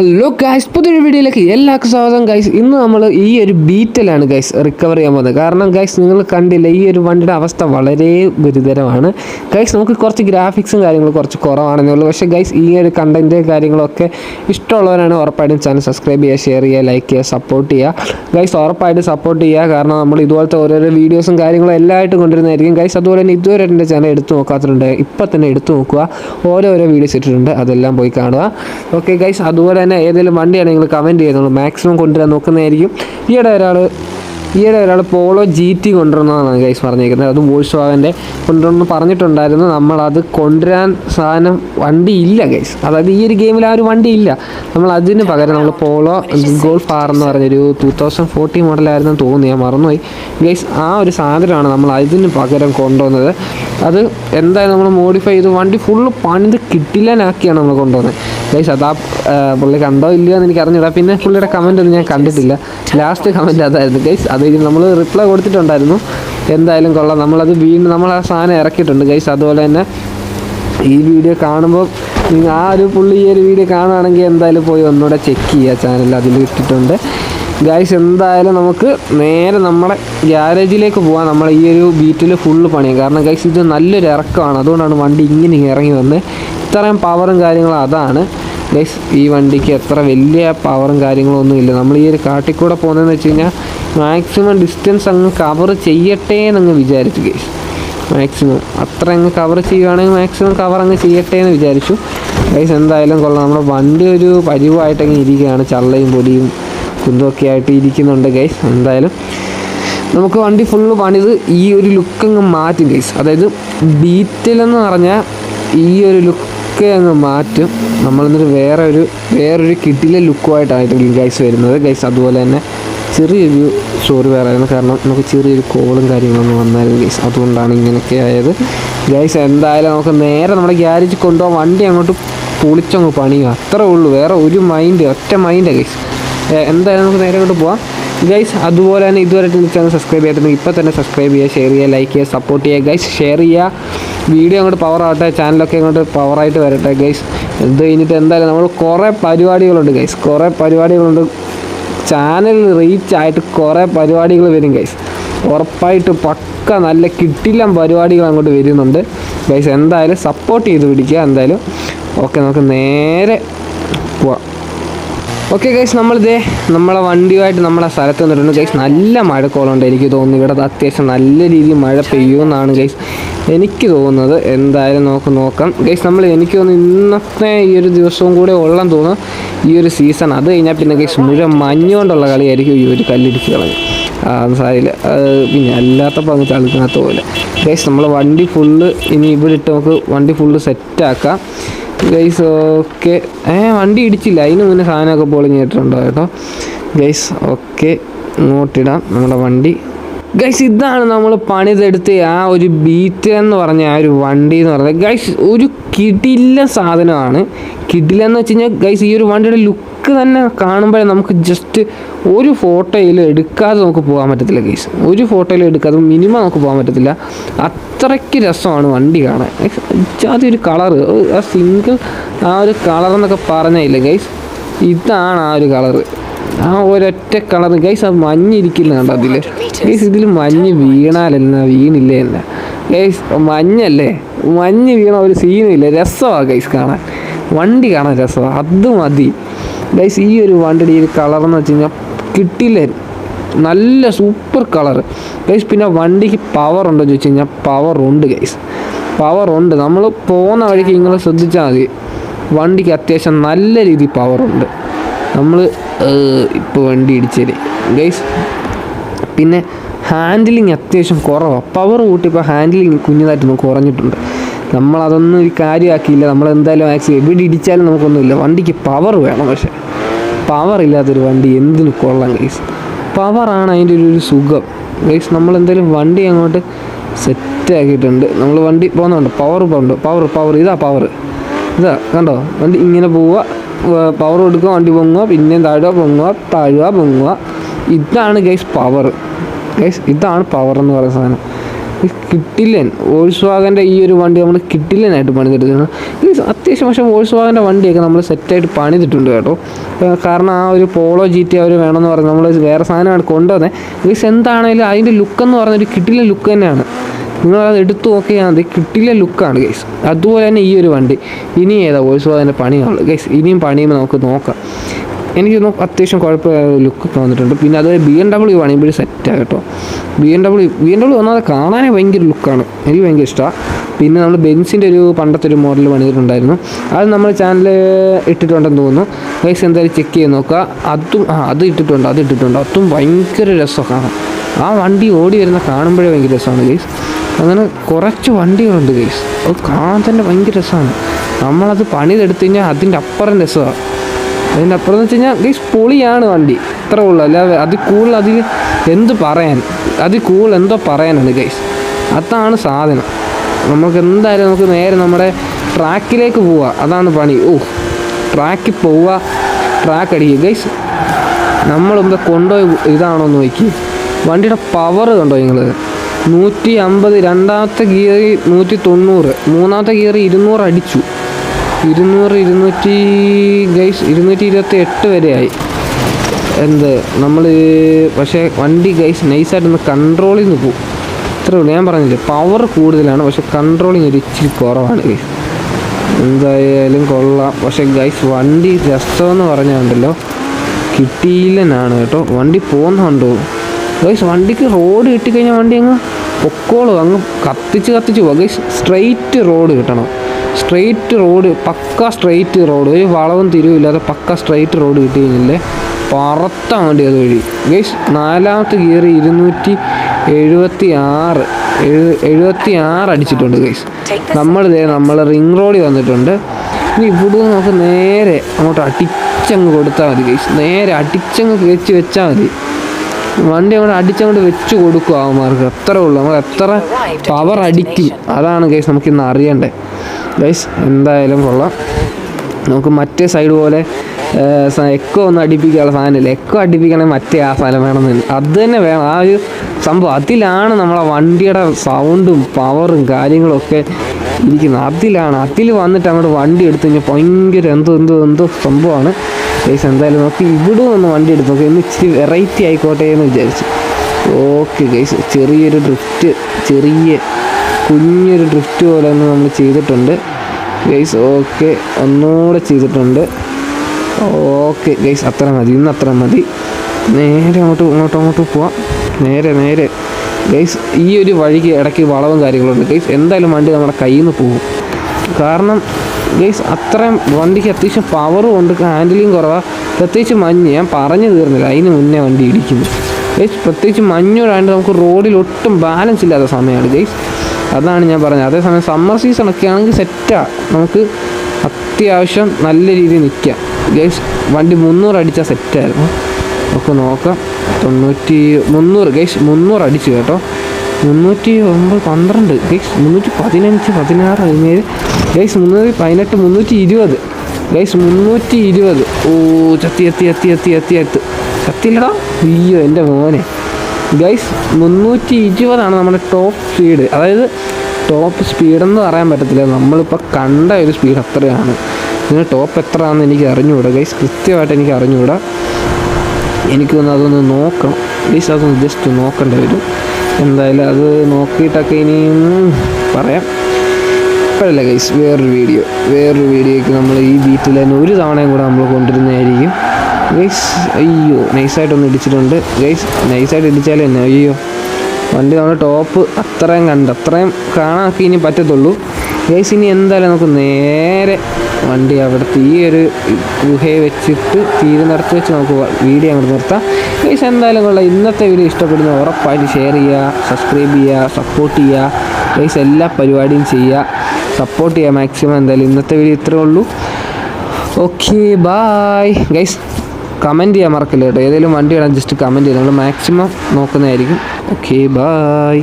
Hello guys പുതിയൊരു വീഡിയോയിലേക്ക് എല്ലാവർക്കും സ്വാഗതം ഗൈസ് ഇന്ന് നമ്മൾ ഈ ഒരു ബീറ്റിലാണ് ഗൈസ് റിക്കവർ ചെയ്യാൻ പോകുന്നത്. കാരണം ഗൈസ് നിങ്ങൾ കണ്ടില്ല ഈ ഒരു വണ്ടിയുടെ അവസ്ഥ വളരെ ഗുരുതരമാണ്. ഗൈസ് നമുക്ക് കുറച്ച് ഗ്രാഫിക്സും കാര്യങ്ങളും കുറച്ച് കുറവാണെന്നേ ഉള്ളൂ. പക്ഷേ ഗൈസ് ഈ ഒരു കണ്ടന്റ് കാര്യങ്ങളൊക്കെ ഇഷ്ടമുള്ളവരാണ് ഉറപ്പായിട്ടും ചാനൽ സബ്സ്ക്രൈബ് ചെയ്യുക ഷെയർ ചെയ്യുക ലൈക്ക് ചെയ്യുക സപ്പോർട്ട് ചെയ്യുക. ഗൈസ് ഉറപ്പായിട്ട് സപ്പോർട്ട് ചെയ്യുക. കാരണം നമ്മൾ ഇതുപോലത്തെ ഓരോരോ വീഡിയോസും കാര്യങ്ങളും എല്ലായിട്ടും കൊണ്ടുവരുന്നതായിരിക്കും. ഗൈസ് അതുപോലെ തന്നെ ഇതുവരെ എന്റെ ചാനൽ എടുത്തു നോക്കാത്തിട്ടുണ്ട് ഇപ്പം തന്നെ എടുത്തു നോക്കുക. ഓരോരോ വീഡിയോസ് ഇട്ടിട്ടുണ്ട് അതെല്ലാം പോയി കാണുക. ഓക്കെ ഗൈസ് അതുപോലെ തന്നെ ഏതെങ്കിലും വണ്ടിയാണെങ്കിൽ കമന്റ് ചെയ്തോളൂ മാക്സിമം കൊണ്ടുവരാൻ നോക്കുന്നതായിരിക്കും. ഈയിടെ ഒരാൾ ഈയിടെ ഒരാൾ പോളോ ജി ടി കൊണ്ടുവരണമെന്നാണ് ഗൈസ് പറഞ്ഞേക്കുന്നത് അത് വോയിസ് വാഗന്റെ കൊണ്ടുവരണമെന്ന് പറഞ്ഞിട്ടുണ്ടായിരുന്നു. നമ്മളത് കൊണ്ടുവരാൻ സാധനം വണ്ടി ഇല്ല ഗൈസ് അതായത് ഈ ഒരു ഗെയിമിൽ ആ ഒരു വണ്ടി ഇല്ല. നമ്മൾ അതിന് പകരം നമ്മൾ പോളോ ഗോൾഫ് ആർ എന്ന് പറഞ്ഞൊരു ടൂ തൗസൻഡ് ഫോർട്ടി മോഡലായിരുന്നു തോന്നുന്നു. ഞാൻ മറന്നുപോയി. ഗൈസ് ആ ഒരു സാധനമാണ് നമ്മൾ അതിന് പകരം കൊണ്ടുവന്നത്. അത് എന്തായാലും നമ്മൾ മോഡിഫൈ ചെയ്ത് വണ്ടി ഫുള്ള് പണിത് കിട്ടില്ലാനാക്കിയാണ് നമ്മൾ കൊണ്ടുവന്നത്. ഗൈസ് അത് ആ, പുള്ളി കണ്ടോ ഇല്ലയോ എന്ന് എനിക്ക് അറിഞ്ഞൂടാ. പിന്നെ പുള്ളിയുടെ കമന്റ് ഒന്നും ഞാൻ കണ്ടിട്ടില്ല. ലാസ്റ്റ് കമന്റ് അതായിരുന്നു. ഗൈസ് അത് നമ്മൾ റിപ്ലൈ കൊടുത്തിട്ടുണ്ടായിരുന്നു. എന്തായാലും കൊള്ളാം. നമ്മളത് വീണ്ടും നമ്മൾ ആ സാധനം ഇറക്കിയിട്ടുണ്ട്. ഗൈസ് അതുപോലെ തന്നെ ഈ വീഡിയോ കാണുമ്പോൾ നിങ്ങൾ ആ ഒരു പുള്ളി ഈ ഒരു വീഡിയോ കാണുകയാണെങ്കിൽ എന്തായാലും പോയി ഒന്നുകൂടെ ചെക്ക് ചെയ്യുക. ചാനൽ അതിൽ ഇട്ടിട്ടുണ്ട്. ഗൈസ് എന്തായാലും നമുക്ക് നേരെ നമ്മുടെ ഗ്യാരേജിലേക്ക് പോകാം നമ്മൾ ഈ ഒരു ബീറ്റിൽ ഫുള്ള് പണിയാം. കാരണം ഗൈസ് ഇത് നല്ലൊരു ഇറക്കമാണ്. അതുകൊണ്ടാണ് വണ്ടി ഇങ്ങനെ ഇറങ്ങി വന്നത് ഇത്രയും പവറും കാര്യങ്ങളും അതാണ്. ഗൈസ് ഈ വണ്ടിക്ക് എത്ര വലിയ പവറും കാര്യങ്ങളും ഒന്നും ഇല്ല. നമ്മൾ ഈ ഒരു കാട്ടിക്കൂടെ പോകുന്നതെന്ന് വെച്ച് കഴിഞ്ഞാൽ മാക്സിമം ഡിസ്റ്റൻസ് അങ്ങ് കവർ ചെയ്യട്ടെ എന്നങ്ങ് വിചാരിച്ചു ഗൈസ് മാക്സിമം അത്ര അങ്ങ് കവർ ചെയ്യുകയാണെങ്കിൽ മാക്സിമം കവർ അങ്ങ് ചെയ്യട്ടെ എന്ന് വിചാരിച്ചു. ഗൈസ് എന്തായാലും കൊള്ളാം. നമ്മുടെ വണ്ടി ഒരു പരിവായിട്ടങ്ങ് ഇരിക്കുകയാണ്. ചള്ളയും പൊടിയും കുന്തൊക്കെ ആയിട്ട് ഇരിക്കുന്നുണ്ട് ഗൈസ് എന്തായാലും നമുക്ക് വണ്ടി ഫുള്ള് പണിത് ഈ ഒരു ലുക്ക് അങ്ങ് മാറ്റും ഗൈസ് അതായത് ബീറ്റിലെന്ന് പറഞ്ഞാൽ ഈ ഒരു ലുക്ക് അങ്ങ് മാറ്റും. നമ്മളെന്നിട്ട് വേറെ ഒരു വേറൊരു കിട്ടിലെ ലുക്കുമായിട്ടായിരിക്കും ഗൈസ് വരുന്നത്. ഗൈസ് അതുപോലെ തന്നെ ചെറിയൊരു സ്റ്റോറി വേറെയായിരുന്നു കാരണം നമുക്ക് ചെറിയൊരു കോളും കാര്യങ്ങളൊന്നും വന്നായിരുന്നു ഗൈസ് അതുകൊണ്ടാണ് ഇങ്ങനെയൊക്കെ ആയത്. ഗൈസ് എന്തായാലും നമുക്ക് നേരെ നമ്മുടെ ഗ്യാരേജിൽ കൊണ്ടുപോകാൻ വണ്ടി അങ്ങോട്ട് പൊളിച്ചങ്ങ് പണിയുക അത്രേ ഉള്ളൂ. വേറെ ഒരു മൈൻഡ് ഒറ്റ മൈൻഡ് ഗൈസ് എന്തായാലും നമുക്ക് നേരെ അങ്ങോട്ട് പോവാം. ഗൈസ് അതുപോലെ തന്നെ ഇതുവരെ ചാനൽ സബ്സ്ക്രൈബ് ചെയ്തിട്ടുണ്ടെങ്കിൽ ഇപ്പോൾ തന്നെ സബ്സ്ക്രൈബ് ചെയ്യുക ഷെയർ ചെയ്യുക ലൈക്ക് ചെയ്യുക സപ്പോർട്ട് ചെയ്യുക. ഗൈസ് ഷെയർ ചെയ്യുക. വീഡിയോ അങ്ങോട്ട് പവർ ആവട്ടെ ചാനലൊക്കെ അങ്ങോട്ട് പവറായിട്ട് വരട്ടെ ഗൈസ് ഇത് കഴിഞ്ഞിട്ട് എന്തായാലും നമ്മൾ കുറേ പരിപാടികളുണ്ട് ഗൈസ് കുറേ പരിപാടികളുണ്ട്. ചാനൽ റീച്ച് ആയിട്ട് കുറേ പരിപാടികൾ വരും ഗൈസ് ഉറപ്പായിട്ട് പക്ക നല്ല കിട്ടില്ല പരിപാടികൾ അങ്ങോട്ട് വരുന്നുണ്ട്. ഗൈസ് എന്തായാലും സപ്പോർട്ട് ചെയ്ത് പിടിക്കുക എന്തായാലും. ഓക്കെ നമുക്ക് നേരെ പോവാം. ഓക്കെ ഗൈസ് നമ്മളിതേ നമ്മളെ വണ്ടിയുമായിട്ട് നമ്മളെ സ്ഥലത്ത് വന്നിട്ടുണ്ട് ഗൈസ് നല്ല മഴക്കോളുണ്ട് എനിക്ക് തോന്നുന്നു. ഇവിടെ അത്യാവശ്യം നല്ല രീതിയിൽ മഴ പെയ്യുമെന്നാണ് ഗൈസ് എനിക്ക് തോന്നുന്നത് എന്തായാലും നമുക്ക് നോക്കാം. ഗൈസ് നമ്മൾ എനിക്ക് തോന്നുന്നു ഇന്നത്തെ ഈ ഒരു ദിവസവും കൂടെ ഉള്ളെന്ന് തോന്നുന്നു ഈ ഒരു സീസൺ അത് കഴിഞ്ഞാൽ പിന്നെ ഗൈസ് മുഴുവൻ മഞ്ഞുകൊണ്ടുള്ള കളിയായിരിക്കും ഈ ഒരു കല്ലിടിച്ച് കളഞ്ഞു സാരില്ല. പിന്നെ അല്ലാത്തപ്പോൾ അങ്ങ് ചളുക്കാത്ത പോലെ ഗൈസ് നമ്മൾ വണ്ടി ഫുള്ള് ഇനി ഇവിടെ ഇട്ട് നമുക്ക് വണ്ടി ഫുള്ള് സെറ്റാക്കാം ഗൈസ് ഓക്കെ ഏ വണ്ടി ഇടിച്ചില്ല. അതിന് മുന്നേ സാധനമൊക്കെ പൊളിഞ്ഞിട്ടുണ്ടോ കേട്ടോ? ഗൈസ് ഓക്കെ ഇങ്ങോട്ടിടാം. നമ്മുടെ വണ്ടി. ഗൈസ് ഇതാണ് നമ്മൾ പണിതെടുത്ത് ആ ഒരു ബീറ്റ് എന്ന് പറഞ്ഞ ആ ഒരു വണ്ടി എന്ന് പറയുന്നത് ഗൈസ് ഒരു കിടില്ല സാധനമാണ്. കിടിലെന്ന് വെച്ച് കഴിഞ്ഞാൽ ഗൈസ് ഈ ഒരു വണ്ടിയുടെ ലുക്ക് തന്നെ കാണുമ്പോഴേ നമുക്ക് ജസ്റ്റ് ഒരു ഫോട്ടോയിൽ എടുക്കാതെ നമുക്ക് പോകാൻ പറ്റത്തില്ല ഗൈസ് ഒരു ഫോട്ടോയിൽ എടുക്കാതെ മിനിമം നമുക്ക് പോകാൻ പറ്റത്തില്ല. അത്രയ്ക്ക് രസമാണ് വണ്ടി കാണാൻ. ഒരു കളർ ആ സിംഗിൾ ആ ഒരു കളർ എന്നൊക്കെ പറഞ്ഞില്ല ഗൈസ് ഇതാണ് ആ ഒരു കളറ് ആ ഒരൊറ്റ കളർ ഗൈസ് ആ മഞ്ഞിരിക്കില്ല കണ്ടോ അതിൽ ഗൈസ് ഇതിൽ മഞ്ഞ് വീണാലല്ല വീണില്ലേ അല്ല. ഗൈസ് മഞ്ഞല്ലേ? മഞ്ഞ് വീണ ഒരു സീനും ഇല്ല രസമാണ് ഗൈസ് കാണാൻ. വണ്ടി കാണാൻ രസമാണ് അത് മതി. ഗൈസ് ഈ ഒരു വണ്ടിയുടെ ഈ കളർ എന്ന് വെച്ച് കഴിഞ്ഞാൽ കിട്ടില്ലേ. നല്ല സൂപ്പർ കളർ. ഗൈസ് പിന്നെ വണ്ടിക്ക് പവർ ഉണ്ടോ ചോദിച്ചു കഴിഞ്ഞാൽ പവർ ഉണ്ട് ഗൈസ്. പവർ ഉണ്ട്. നമ്മൾ പോകുന്ന വഴിക്ക് നിങ്ങൾ ശ്രദ്ധിച്ചാൽ മതി. വണ്ടിക്ക് അത്യാവശ്യം നല്ല രീതിയിൽ പവറുണ്ട് നമ്മൾ ഇപ്പോൾ വണ്ടി ഇടിച്ചത് ഗൈസ് പിന്നെ ഹാൻഡിലിങ് അത്യാവശ്യം കുറവാണ് പവർ കൂട്ടിയപ്പോൾ ഹാൻഡിലിങ് കുഞ്ഞതായിട്ടൊന്നും കുറഞ്ഞിട്ടുണ്ട്. നമ്മളതൊന്നും ഒരു കാര്യമാക്കിയില്ല. നമ്മൾ എന്തായാലും മാക്സിമം എവിടെ ഇടിച്ചാലും നമുക്കൊന്നുമില്ല. വണ്ടിക്ക് പവർ വേണം പക്ഷേ. പവർ ഇല്ലാത്തൊരു വണ്ടി എന്തിനു കൊള്ളാം ഗൈസ് പവറാണ് അതിന്റെ ഒരു ഒരു സുഖം. ഗൈസ് നമ്മൾ എന്തായാലും വണ്ടി അങ്ങോട്ട് സെറ്റ് ആക്കിയിട്ടുണ്ട്. നമ്മൾ വണ്ടി പോകുന്നുണ്ട് പവർ ഉണ്ട് പവർ പവർ ഇതാ പവർ ഇതാ കണ്ടോ? വണ്ടി ഇങ്ങനെ പോവുക. പവർ കൊടുക്കുക വണ്ടി പൊങ്ങുക പിന്നെയും താഴുക പൊങ്ങുക താഴുക പൊങ്ങുക. ഇതാണ് ഗൈസ് പവർ ഗൈസ് ഇതാണ് പവർ എന്ന് പറയുന്ന സാധനം. കിട്ടില്ലൻ. വോൾസ് വാഗന്റെ ഈ ഒരു വണ്ടി നമ്മൾ കിട്ടില്ലനായിട്ട് പണിതെടുക്കുന്നത് ഇത് അത്യാവശ്യം പക്ഷേ വോൾസ് വാഗന്റെ വണ്ടിയൊക്കെ നമ്മൾ സെറ്റായിട്ട് പണിതിട്ടുണ്ട് കേട്ടോ. കാരണം ആ ഒരു പോളോ ജി ടി അവർ വേണമെന്ന് പറഞ്ഞ്. നമ്മൾ വേറെ സാധനമാണ് കൊണ്ടുവന്നത് ഗൈസ് എന്താണെങ്കിലും അതിന്റെ ലുക്കെന്ന് പറഞ്ഞൊരു കിട്ടില്ല ലുക്ക് തന്നെയാണ്. നിങ്ങളത് എടുത്തു നോക്കിയാൽ മതി. കിട്ടില്ല ലുക്കാണ് ഗൈസ് അതുപോലെ തന്നെ ഈ ഒരു വണ്ടി. ഇനി ഏതാ വോയിസ് അതിന്റെ പണിയാണുള്ളത് ഗൈസ് ഇനിയും പണിയുമ്പോൾ നമുക്ക് നോക്കാം. എനിക്ക് അത്യാവശ്യം കുഴപ്പമില്ല ലുക്കൊക്കെ വന്നിട്ടുണ്ട്. പിന്നെ അത് ബി എം ഡബ്ല്യു പണിയുമ്പോഴും സെറ്റാണ് കേട്ടോ. B M W B M W ഒന്നാമത് കാണാനേ ഭയങ്കര ലുക്കാണ് എനിക്ക് ഭയങ്കര ഇഷ്ടമാണ് പിന്നെ നമ്മൾ ബെൻസിന്റെ ഒരു പണ്ടത്തെ ഒരു മോഡൽ പണിതിട്ടുണ്ടായിരുന്നു. അത് നമ്മൾ ചാനൽ ഇട്ടിട്ടുണ്ടെന്ന് തോന്നുന്നു. ഗൈസ് എന്തായാലും ചെക്ക് ചെയ്ത് നോക്കുക. അതും ആ അത് ഇട്ടിട്ടുണ്ട് അത് ഇട്ടിട്ടുണ്ട്. അതും ഭയങ്കര രസമാണ് ആ വണ്ടി ഓടി വരുന്ന കാണുമ്പോഴേ ഭയങ്കര രസമാണ് ഗൈസ് അങ്ങനെ കുറച്ച് വണ്ടികളുണ്ട് ഗൈസ് അത് കാണാൻ തന്നെ ഭയങ്കര രസമാണ്. നമ്മളത് പണിതെടുത്തു കഴിഞ്ഞാൽ അതിന്റെ അപ്പുറം രസമാണ്. അതിന്റെ അപ്പുറം എന്ന് വെച്ച് കഴിഞ്ഞാൽ ഗൈസ് പൊളിയാണ് വണ്ടി. ഇത്ര ഉള്ളു. അല്ലാതെ അത് കൂടുതൽ അതിൽ എന്ത് പറയാൻ? അത് കൂടുതൽ എന്തോ പറയാനാണ് ഗൈസ് അതാണ് സാധനം. നമുക്ക് എന്തായാലും നമുക്ക് നേരെ നമ്മുടെ ട്രാക്കിലേക്ക് പോവുക അതാണ് പണി. ഓ ട്രാക്കിൽ പോവുക ട്രാക്ക് അടിക്കുക ഗൈസ് നമ്മൾ മുമ്പ് കൊണ്ടുപോയി ഇതാണോ എന്ന് നോക്കി. വണ്ടിയുടെ പവർ കണ്ടോ നിങ്ങൾ നൂറ്റി അമ്പത് രണ്ടാമത്തെ ഗിയറി നൂറ്റി തൊണ്ണൂറ് മൂന്നാമത്തെ ഗിയറി ഇരുന്നൂറ് അടിച്ചു. ഇരുന്നൂറ് ഇരുന്നൂറ്റി ഗൈസ് ഇരുന്നൂറ്റി ഇരുപത്തി എട്ട് വരെയായി. എന്ത്? നമ്മൾ പക്ഷേ വണ്ടി ഗൈസ് നൈസായിട്ടൊന്ന് കൺട്രോളിൽ നിന്ന് പോകും ഇത്രേ ഉള്ളൂ. ഞാൻ പറഞ്ഞില്ലേ പവർ കൂടുതലാണ് പക്ഷെ കൺട്രോളിങ് ഒരു ഇച്ചിരി കുറവാണ്. ഗൈസ് എന്തായാലും കൊള്ളാം. പക്ഷെ ഗൈസ് വണ്ടി രസമെന്ന് പറഞ്ഞുണ്ടല്ലോ കിട്ടിയില്ലെന്നാണ് കേട്ടോ. വണ്ടി പോകുന്നുണ്ടോ ഗൈസ് വണ്ടിക്ക് റോഡ് കിട്ടിക്കഴിഞ്ഞാൽ വണ്ടി അങ്ങ് പൊക്കോളും അങ്ങ് കത്തിച്ച് കത്തിച്ച് പോകും ഗൈസ് സ്ട്രെയിറ്റ് റോഡ് കിട്ടണം. സ്ട്രെയിറ്റ് റോഡ് പക്ക സ്ട്രെയിറ്റ് റോഡ് ഒരു വളവും തിരിവില്ലാതെ പക്ക സ്ട്രെയിറ്റ് റോഡ് കിട്ടി കഴിഞ്ഞില്ലേ പറത്താൻ വേണ്ടി അത് വഴി. ഗൈസ് നാലാമത്തെ ഗിയർ ഇരുന്നൂറ്റി എഴുപത്തി ആറ് എഴു എഴുപത്തി ആറ് അടിച്ചിട്ടുണ്ട് ഗൈസ് നമ്മൾ നമ്മൾ റിംഗ് റോഡിൽ വന്നിട്ടുണ്ട്. ഇനി ഇവിടെ നമുക്ക് നേരെ അങ്ങോട്ട് അടിച്ചങ്ങ് കൊടുത്താൽ മതി ഗൈസ് നേരെ അടിച്ചങ്ങ് വെച്ച് വെച്ചാൽ മതി. വണ്ടി അങ്ങോട്ട് അടിച്ചങ്ങോട്ട് വെച്ച് കൊടുക്കും അവന്മാർക്ക്. എത്ര ഉള്ളു. നമ്മൾ എത്ര പവർ അടിക്കും അതാണ് ഗൈസ് നമുക്കിന്ന് അറിയണ്ടേ ഗൈസ് എന്തായാലും കൊള്ളാം. നമുക്ക് മറ്റേ സൈഡ് പോലെ എക്കോ ഒന്ന് അടിപ്പിക്കാനുള്ള സാധനമില്ല. എക്കോ അടിപ്പിക്കണമെങ്കിൽ മറ്റേ ആ സ്ഥലം വേണമെന്നില്ല. അത് തന്നെ വേണം. ആ ഒരു സംഭവം അതിലാണ് നമ്മളെ വണ്ടിയുടെ സൗണ്ടും പവറും കാര്യങ്ങളും ഒക്കെ ഇരിക്കുന്നത്. അതിലാണ്. അതിൽ വന്നിട്ട് അങ്ങോട്ട് വണ്ടി എടുത്തു കഴിഞ്ഞാൽ ഭയങ്കര എന്തോ എന്തോ എന്തോ സംഭവമാണ്. ഗൈസ് എന്തായാലും നോക്കി ഇവിടെ ഒന്ന് വണ്ടി എടുത്ത് നോക്കി. ഇന്ന് ഇച്ചിരി വെറൈറ്റി ആയിക്കോട്ടെ എന്ന് വിചാരിച്ചു. Okay guys. ചെറിയൊരു ഡ്രിഫ്റ്റ് ചെറിയ കുഞ്ഞൊരു ഡ്രിഫ്റ്റ് പോലെ ഒന്ന് നമ്മൾ ചെയ്തിട്ടുണ്ട്. ഗൈസ് ഓക്കെ ഒന്നുകൂടെ ചെയ്തിട്ടുണ്ട്. ഓക്കെ ഗൈസ് അത്ര മതി. ഇന്ന് അത്ര മതി. നേരെ അങ്ങോട്ട് ഇങ്ങോട്ടും അങ്ങോട്ട് പോവാം. നേരെ നേരെ. ഗൈസ് ഈ ഒരു വഴിക്ക് ഇടയ്ക്ക് വളവും കാര്യങ്ങളുണ്ട്. ഗൈസ് എന്തായാലും വണ്ടി നമ്മുടെ കയ്യിൽ നിന്ന് പോകും. കാരണം ഗൈസ് അത്രയും വണ്ടിക്ക് അത്യാവശ്യം പവറും ഉണ്ട്. ഹാൻഡിലിങ് കുറവാണ് പ്രത്യേകിച്ച് മഞ്ഞ്. ഞാൻ പറഞ്ഞു തീർന്നില്ല. അതിന് മുന്നേ വണ്ടി ഇടിക്കുന്നു. ഗൈസ് പ്രത്യേകിച്ച് മഞ്ഞോടാണ്ട് നമുക്ക് റോഡിൽ ഒട്ടും ബാലൻസ് ഇല്ലാത്ത സമയമാണ് ഗൈസ് അതാണ് ഞാൻ പറഞ്ഞത്. അതേസമയം സമ്മർ സീസണൊക്കെ ആണെങ്കിൽ സെറ്റാണ് നമുക്ക് അത്യാവശ്യം നല്ല രീതിയിൽ നിൽക്കാം. ഗൈസ് വണ്ടി മുന്നൂറ് അടിച്ച സെറ്റായിരുന്നു നമുക്ക് നോക്കാം. തൊണ്ണൂറ്റി മുന്നൂറ് ഗൈസ് മുന്നൂറ് അടിച്ചു കേട്ടോ. മുന്നൂറ്റി ഒമ്പത് പന്ത്രണ്ട് ഗൈസ് മുന്നൂറ്റി പതിനഞ്ച് പതിനാറ് പതിനേഴ് ഗൈസ് മുന്നൂറ്റി പതിനെട്ട് മുന്നൂറ്റി ഇരുപത് ഗൈസ് മുന്നൂറ്റി ഇരുപത് ഓ ചത്തി എത്തി എത്തി എത്തി എത്തി എത്ത് ചത്തില്ലടാ. അയ്യോ എന്റെ മോനെ. ഗൈസ് മുന്നൂറ്റി ഇരുപതാണ് നമ്മുടെ ടോപ്പ് സ്പീഡ് അതായത് ടോപ്പ് സ്പീഡെന്ന് പറയാൻ പറ്റത്തില്ല. നമ്മളിപ്പോൾ കണ്ട ഒരു സ്പീഡ് അത്രയാണ്. ഇതിന് ടോപ്പ് എത്ര ആണെന്ന് എനിക്ക് അറിഞ്ഞുകൂടാ ഗൈസ് കൃത്യമായിട്ട് എനിക്ക് അറിഞ്ഞുകൂടാ എനിക്കൊന്ന് അതൊന്ന് നോക്കണം. പ്ലീസ് അതൊന്ന് ജസ്റ്റ് നോക്കേണ്ടി വരും. എന്തായാലും അത് നോക്കിയിട്ടൊക്കെ ഇനിയും പറയാം. കുഴപ്പമില്ല ഗൈസ് വേറൊരു വീഡിയോ വേറൊരു വീഡിയോയ്ക്ക് നമ്മൾ ഈ ബീറ്റിൽ തന്നെ ഒരു തവണയും കൂടെ നമ്മൾ കൊണ്ടുവരുന്നതായിരിക്കും. ഗൈസ് അയ്യോ നൈസായിട്ടൊന്ന് ഇടിച്ചിട്ടുണ്ട്. ഗൈസ് നൈസായിട്ട് ഇടിച്ചാൽ തന്നെ അയ്യോ. വണ്ടി നമ്മൾ ടോപ്പ് അത്രയും കണ്ട് അത്രയും കാണാനൊക്കെ ഇനി പറ്റത്തുള്ളൂ. ഗൈസ് ഇനി എന്തായാലും നമുക്ക് നേരെ വണ്ടി അവിടുത്തെ ഈ ഒരു ഗുഹയെ വെച്ചിട്ട് തീരെ നിർത്തി വെച്ച് നമുക്ക് വീഡിയോ അങ്ങോട്ട് നിർത്താം. ഗൈസ് എന്തായാലും കൊള്ളാം. ഇന്നത്തെ വീഡിയോ ഇഷ്ടപ്പെടുന്ന ഉറപ്പായിട്ട് ഷെയർ ചെയ്യുക സബ്സ്ക്രൈബ് ചെയ്യുക സപ്പോർട്ട് ചെയ്യുക. ഗൈസ് എല്ലാ പരിപാടിയും ചെയ്യുക. സപ്പോർട്ട് ചെയ്യുക മാക്സിമം എന്തായാലും ഇന്നത്തെ വീഡിയോ ഇത്രേ ഉള്ളൂ. ഓക്കെ ബായ് ഗൈസ് കമന്റ് ചെയ്യാൻ മറക്കില്ല കേട്ടോ. ഏതെങ്കിലും വണ്ടി ഇടാൻ ജസ്റ്റ് കമന്റ് ചെയ്യാം. നമ്മൾ മാക്സിമം നോക്കുന്നതായിരിക്കും. Okay bye